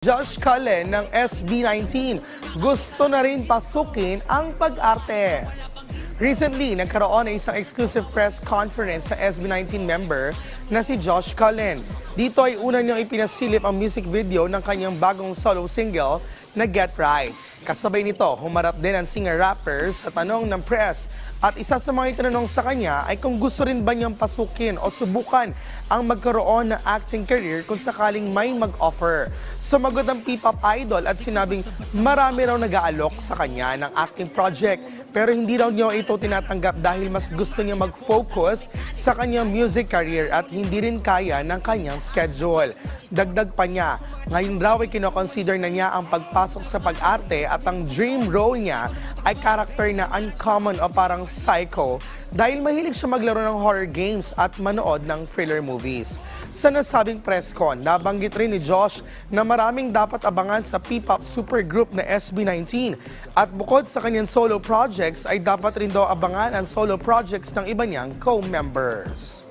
Josh Cullen ng SB19 gusto na rin pasukin ang pag-arte. Recently, nagkaroon ng isang exclusive press conference sa SB19 member na si Josh Cullen. Dito ay una niyang ipinasilip ang music video ng kanyang bagong solo single na Get Right. Kasabay nito, humarap din ang singer-rapper sa tanong ng press at isa sa mga itinanong sa kanya ay kung gusto rin ba niyang pasukin o subukan ang magkaroon ng acting career kung sakaling may mag-offer. Sumagot ang P-pop idol at sinabing marami raw nag-aalok sa kanya ng acting project pero hindi raw niya ito tinatanggap dahil mas gusto niya mag-focus sa kanyang music career at hindi rin kaya ng kanyang schedule. Dagdag pa niya, ngayon raw ay kinoconsider na niya ang pagpasok sa pag-arte at ang dream role niya ay character na uncommon o parang psycho dahil mahilig siya maglaro ng horror games at manood ng thriller movies. Sa nasabing press con, nabanggit rin ni Josh na maraming dapat abangan sa P-pop supergroup na SB19 at bukod sa kanyang solo projects ay dapat rin daw abangan ang solo projects ng iba niyang co-members.